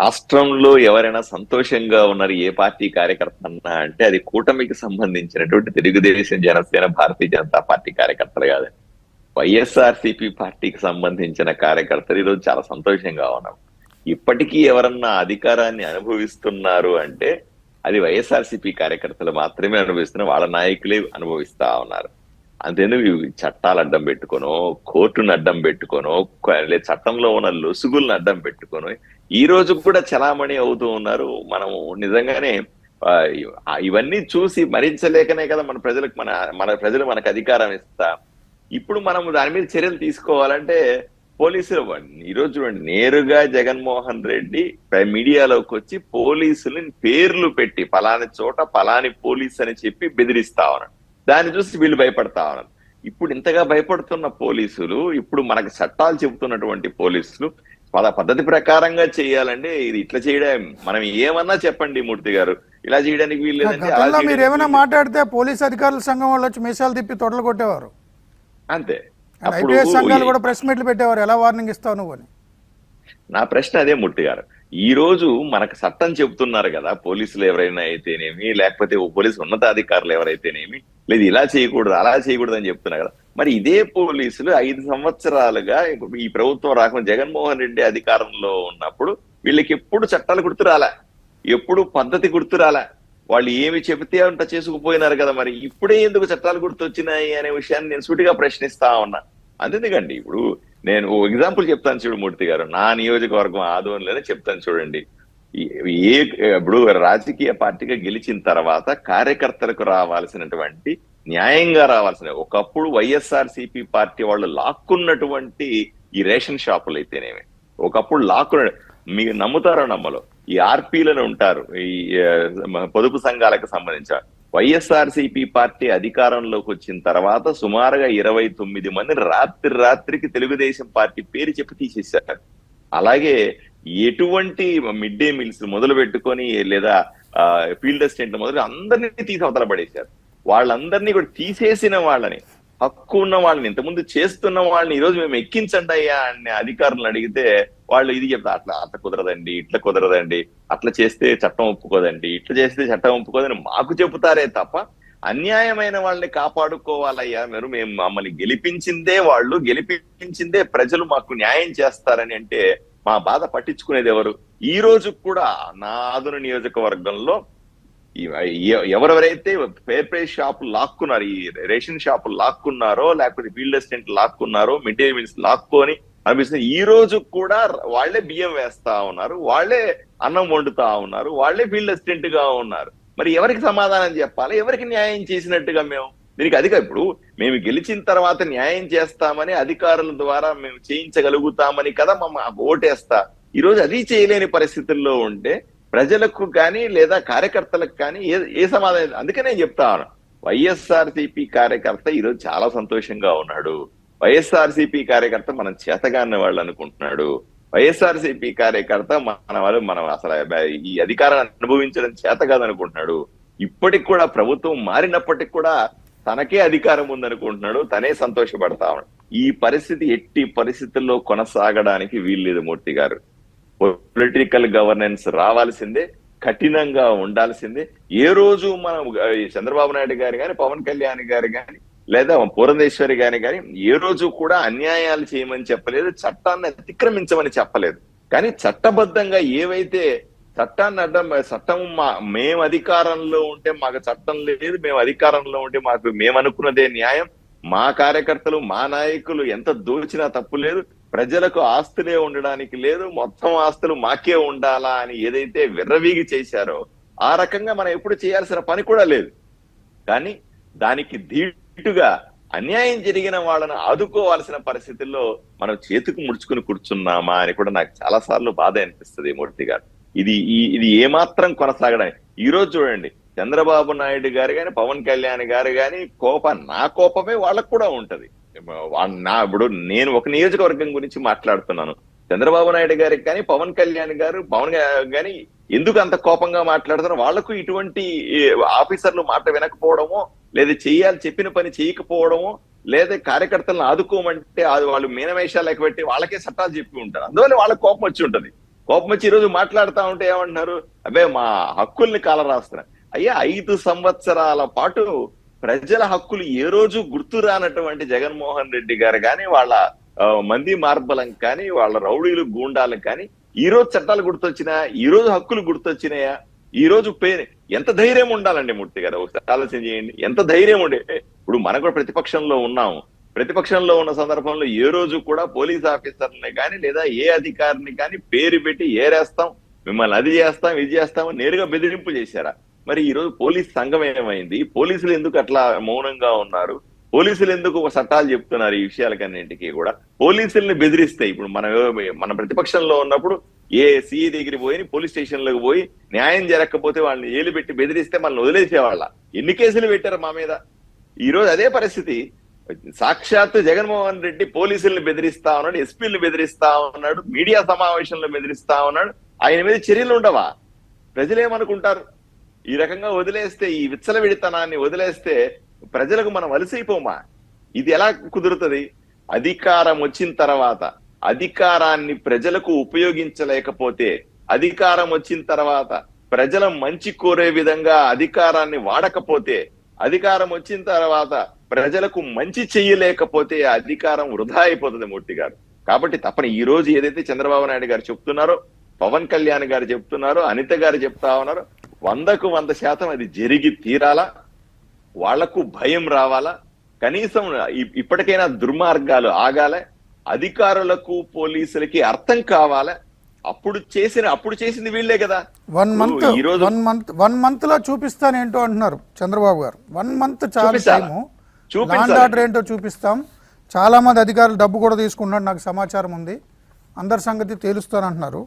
రాష్ట్రంలో ఎవరైనా సంతోషంగా ఉన్నారు ఏ పార్టీ కార్యకర్త అన్నా అంటే అది కూటమికి సంబంధించినటువంటి తెలుగుదేశం జనసేన భారతీయ జనతా పార్టీ కార్యకర్తలు కాదండి. వైఎస్ఆర్ పార్టీకి సంబంధించిన కార్యకర్తలు ఈరోజు చాలా సంతోషంగా ఉన్నారు. ఇప్పటికీ ఎవరన్నా అధికారాన్ని అనుభవిస్తున్నారు అంటే అది వైఎస్ఆర్సీపీ కార్యకర్తలు మాత్రమే అనుభవిస్తున్నారు వాళ్ళ నాయకులే అనుభవిస్తా ఉన్నారు. అంతేందుకు చట్టాలు అడ్డం పెట్టుకొనో కోర్టును అడ్డం పెట్టుకొనో లేదా చట్టంలో ఉన్న లొసుగులను అడ్డం పెట్టుకొని ఈ రోజు కూడా చలామణి అవుతూ ఉన్నారు. మనము నిజంగానే ఇవన్నీ చూసి భరించలేకనే కదా మన ప్రజలకు మన మన ప్రజలు మనకు అధికారం ఇస్తా. ఇప్పుడు మనం దాని మీద చర్యలు తీసుకోవాలంటే పోలీసులు ఈ రోజు చూడండి నేరుగా జగన్మోహన్ రెడ్డి మీడియాలోకి వచ్చి పోలీసులని పేర్లు పెట్టి పలాని చోట పలాని పోలీస్ అని చెప్పి బెదిరిస్తా ఉన్నాడు దాన్ని చూసి వీళ్ళు భయపడతా ఉన్నారు. ఇప్పుడు ఇంతగా భయపడుతున్న పోలీసులు ఇప్పుడు మనకు చట్టాలు చెబుతున్నటువంటి పోలీసులు పద పద్ధతి ప్రకారంగా చేయాలంటే ఇది ఇట్లా చేయడం మనం ఏమన్నా చెప్పండి మూర్తి గారు. ఇలా చేయడానికి వీలు లేదంటే అలా గతంలో మీరు ఏమైనా మాట్లాడితే పోలీస్ అధికారుల సంఘం వాళ్ళు వచ్చి మీసాలు తిప్పి తొడలు కొట్టేవారు. అంతే. ఐపీఎస్ సంఘాలు కూడా ప్రెస్ మీట్లు పెట్టేవారు. ఎలా వార్నింగ్ ఇస్తావు నువ్వు అని? నా ప్రశ్న అదే ముట్టి గారు. ఈ రోజు మనకు చట్టం చెబుతున్నారు కదా పోలీసులు ఎవరైనా అయితేనేమి లేకపోతే ఓ పోలీసు ఉన్నతాధికారులు ఎవరైతేనేమి లేదు ఇలా చేయకూడదు అలా చేయకూడదు అని చెప్తున్నా కదా. మరి ఇదే పోలీసులు ఐదు సంవత్సరాలుగా ఈ ప్రభుత్వం రాకుండా జగన్మోహన్ రెడ్డి అధికారంలో ఉన్నప్పుడు వీళ్ళకి ఎప్పుడు చట్టాలు గుర్తురాలా ఎప్పుడు పద్ధతి గుర్తురాలా వాళ్ళు ఏమి చెబితే అంత చేసుకుపోయినారు కదా మరి. ఇప్పుడే ఎందుకు చట్టాలు గుర్తొచ్చినాయి అనే విషయాన్ని నేను సూటిగా ప్రశ్నిస్తా ఉన్నా. అంతేందుకండి ఇప్పుడు నేను ఓ ఎగ్జాంపుల్ చెప్తాను చూడు మూర్తి గారు. నా నియోజకవర్గం ఆదోన్లోనే చెప్తాను చూడండి. ఏ ఇప్పుడు రాజకీయ పార్టీగా గెలిచిన తర్వాత కార్యకర్తలకు రావాల్సినటువంటి న్యాయంగా రావాల్సిన ఒకప్పుడు వైఎస్ఆర్ సిపి పార్టీ వాళ్ళు లాక్కున్నటువంటి ఈ రేషన్ షాపులు అయితేనేమి. ఒకప్పుడు లాక్కున్న మీరు నమ్ముతారో నమ్మలో. ఈ ఆర్పీలను ఉంటారు ఈ పొదుపు సంఘాలకు సంబంధించిన. వైఎస్ఆర్ పార్టీ అధికారంలోకి వచ్చిన తర్వాత సుమారుగా ఇరవై తొమ్మిది మంది రాత్రి రాత్రికి తెలుగుదేశం పార్టీ పేరు చెప్పి తీసేశారు. అలాగే ఎటువంటి మిడ్ డే మీల్స్ మొదలు పెట్టుకొని లేదా ఫీల్డ్ అసిస్టెంట్ మొదలు అందరినీ తీసి అవతల పడేశారు. వాళ్ళందరినీ కూడా తీసేసిన వాళ్ళని హక్కు ఉన్న వాళ్ళని ఇంతకుముందు చేస్తున్న వాళ్ళని ఈ రోజు మేము ఎక్కించండి అయ్యా అని అధికారులను అడిగితే వాళ్ళు ఇది చెప్తారు అట్లా అట్లా కుదరదండి ఇట్లా కుదరదండి అట్లా చేస్తే చట్టం ఒప్పుకోదండి ఇట్లా చేస్తే చట్టం ఒప్పుకోదని మాకు చెబుతారే తప్ప అన్యాయమైన వాళ్ళని కాపాడుకోవాలయ్యా మీరు మేము మమ్మల్ని గెలిపించిందే వాళ్ళు గెలిపించిందే ప్రజలు మాకు న్యాయం చేస్తారని అంటే మా బాధ పట్టించుకునేది ఎవరు? ఈ రోజు కూడా నా ఆదున నియోజకవర్గంలో ఎవరెవరైతే ఫేర్ ప్రే షాప్ లాక్కున్నారు ఈ రేషన్ షాప్ లాక్కున్నారో లేకపోతే ఫీల్డ్ అసిస్టెంట్ లాక్కున్నారో మిడ్ డే మీల్స్ లాక్కొని అనిపిస్తుంది ఈ రోజు కూడా వాళ్ళే బియ్యం వేస్తా ఉన్నారు వాళ్ళే అన్నం వండుతా ఉన్నారు వాళ్ళే ఫీల్డ్ అసిస్టెంట్గా ఉన్నారు. మరి ఎవరికి సమాధానం చెప్పాలి? ఎవరికి న్యాయం చేసినట్టుగా మేము? దీనికి అధిక ఇప్పుడు మేము గెలిచిన తర్వాత న్యాయం చేస్తామని అధికారుల ద్వారా మేము చేయించగలుగుతామని కదా మమ్మ ఓటేస్తా. ఈ రోజు అది చేయలేని పరిస్థితుల్లో ప్రజలకు కానీ లేదా కార్యకర్తలకు కానీ ఏ ఏ సమాధానం అందుకే నేను చెప్తాను వైఎస్ఆర్ కార్యకర్త ఈరోజు చాలా సంతోషంగా ఉన్నాడు. వైఎస్ఆర్ కార్యకర్త మనం చేతగాని వాళ్ళు అనుకుంటున్నాడు. వైఎస్ఆర్ కార్యకర్త మన వాళ్ళు మనం అసలు ఈ అధికారాన్ని అనుభవించడం చేత కాదనుకుంటున్నాడు. ఇప్పటికి కూడా ప్రభుత్వం మారినప్పటికి కూడా తనకే అధికారం ఉందనుకుంటున్నాడు తనే సంతోషపడతా ఉన్నాడు. ఈ పరిస్థితి ఎట్టి పరిస్థితుల్లో కొనసాగడానికి వీల్లేదు మూర్తి గారు. పొలిటికల్ గవర్నెన్స్ రావాల్సిందే కఠినంగా ఉండాల్సిందే. ఏ రోజు మనం ఈ చంద్రబాబు నాయుడు గారు కానీ పవన్ కళ్యాణ్ గారు కానీ లేదా పురంధేశ్వరి గారి కానీ ఏ రోజు కూడా అన్యాయాలు చేయమని చెప్పలేదు చట్టాన్ని అతిక్రమించమని చెప్పలేదు. కానీ చట్టబద్ధంగా ఏవైతే చట్టాన్ని అడ్డం చట్టం మా మేము అధికారంలో ఉంటే మాకు చట్టం లేదు మేము అధికారంలో ఉంటే మాకు మేము అనుకున్నదే న్యాయం. మా కార్యకర్తలు మా నాయకులు ఎంత దోచినా తప్పు లేదు. ప్రజలకు ఆస్తులే ఉండడానికి లేదు. మొత్తం ఆస్తులు మాకే ఉండాలా అని ఏదైతే విర్రవీగి చేశారో ఆ రకంగా మనం ఎప్పుడు చేయాల్సిన పని కూడా లేదు. కానీ దానికి ధీటుగా అన్యాయం జరిగిన వాళ్ళని ఆదుకోవాల్సిన పరిస్థితుల్లో మనం చేతుకు ముడుచుకుని కూర్చున్నామా అని కూడా నాకు చాలా సార్లు బాధ అనిపిస్తుంది మూర్తి గారు. ఇది ఇది ఏమాత్రం కొనసాగడం ఈ రోజు చూడండి చంద్రబాబు నాయుడు గారు కానీ పవన్ కళ్యాణ్ గారు గాని కోప నా కోపమే వాళ్ళకు కూడా ఉంటది. నా ఇప్పుడు నేను ఒక నియోజకవర్గం గురించి మాట్లాడుతున్నాను. చంద్రబాబు నాయుడు గారికి కానీ పవన్ కళ్యాణ్ గారు పవన్ కానీ ఎందుకు అంత కోపంగా మాట్లాడుతున్నారు వాళ్ళకు ఇటువంటి ఆఫీసర్లు మాట వినకపోవడమో లేదా చేయాలి చెప్పిన పని చేయకపోవడమో లేదా కార్యకర్తలను ఆదుకోమంటే అది వాళ్ళు మీనమేషాలు పెట్టి వాళ్ళకే చట్టాలు చెప్పి ఉంటారు. అందువల్ల వాళ్ళకి కోపం వచ్చి ఉంటది. కోపం వచ్చి ఈ రోజు మాట్లాడుతా ఉంటే ఏమంటున్నారు? అబ్బే మా హక్కుల్ని కాలరాస్తున్నారు అయ్యా ఐదు సంవత్సరాల పాటు ప్రజల హక్కులు ఏ రోజు గుర్తు రానటువంటి జగన్మోహన్ రెడ్డి గారు కానీ వాళ్ళ మంది మార్బలం కానీ వాళ్ళ రౌడీలు గూండాలకు కానీ ఈ రోజు చట్టాలు గుర్తొచ్చినా ఈ రోజు హక్కులు గుర్తొచ్చినాయా? ఈ రోజు పే ఎంత ధైర్యం ఉండాలండి మూర్తి గారు? ఒకసారి ఆలోచన చేయండి. ఎంత ధైర్యం ఉండే? ఇప్పుడు మనకు కూడా ప్రతిపక్షంలో ఉన్నాము. ప్రతిపక్షంలో ఉన్న సందర్భంలో ఏ రోజు కూడా పోలీస్ ఆఫీసర్ని కానీ లేదా ఏ అధికారిని కానీ పేరు పెట్టి ఏరేస్తాం మిమ్మల్ని అది చేస్తాం ఇది చేస్తాం నేరుగా బెదిరింపు చేశారా? మరి ఈ రోజు పోలీస్ సంఘం ఏమైంది? పోలీసులు ఎందుకు అట్లా మౌనంగా ఉన్నారు? పోలీసులు ఎందుకు చట్టాలు చెప్తున్నారు ఈ విషయాలకన్నింటికి కూడా? పోలీసుల్ని బెదిరిస్తాయి ఇప్పుడు మనం మన ప్రతిపక్షంలో ఉన్నప్పుడు ఏ సిఐ దగ్గరికి పోయి పోలీస్ స్టేషన్లకు పోయి న్యాయం జరగకపోతే వాళ్ళని ఏలు పెట్టి బెదిరిస్తే మనల్ని వదిలేసేవాళ్ళ. ఎన్ని కేసులు పెట్టారు మా మీద? ఈ రోజు అదే పరిస్థితి. సాక్షాత్ జగన్మోహన్ రెడ్డి పోలీసుల్ని బెదిరిస్తా ఉన్నాడు ఎస్పీలను బెదిరిస్తా ఉన్నాడు మీడియా సమావేశంలో బెదిరిస్తా ఉన్నాడు. ఆయన మీద చర్యలు ఉండవా? ప్రజలు ఏమనుకుంటారు ఈ రకంగా వదిలేస్తే ఈ విచ్చలవిడితనాన్ని వదిలేస్తే ప్రజలకు మనం అలసైపోమా? ఇది ఎలా కుదురుతుంది? అధికారం వచ్చిన తర్వాత అధికారాన్ని ప్రజలకు ఉపయోగించలేకపోతే అధికారం వచ్చిన తర్వాత ప్రజల మంచి కోరే విధంగా అధికారాన్ని వాడకపోతే అధికారం వచ్చిన తర్వాత ప్రజలకు మంచి చెయ్యలేకపోతే ఆ అధికారం వృధా అయిపోతుంది మూర్తి గారు. కాబట్టి తప్పని ఈ రోజు ఏదైతే చంద్రబాబు నాయుడు గారు చెప్తున్నారో పవన్ కళ్యాణ్ గారు చెప్తున్నారో అనిత గారు చెప్తా ఉన్నారు వందకు వంద శాతం అది జరిగి తీరాలా? వాళ్ళకు భయం రావాలా? కనీసం ఇప్పటికైనా దుర్మార్గాలు ఆగాలే? అధికారులకు పోలీసులకి అర్థం కావాలా? అప్పుడు చేసిన అప్పుడు చేసింది వీళ్ళే కదా. One month one month one మంత్లో చూపిస్తాను ఏంటో అంటున్నారు చంద్రబాబు గారు. వన్ మంత్ చాలా? టైము. లాండ్ ఆర్డర్ ఏంటో చూపిస్తాం. చాలా మంది అధికారులు డబ్బు కూడా తీసుకుంటున్నారు నాకు సమాచారం ఉంది. అందరి సంగతి తేలుస్తానంటున్నారు.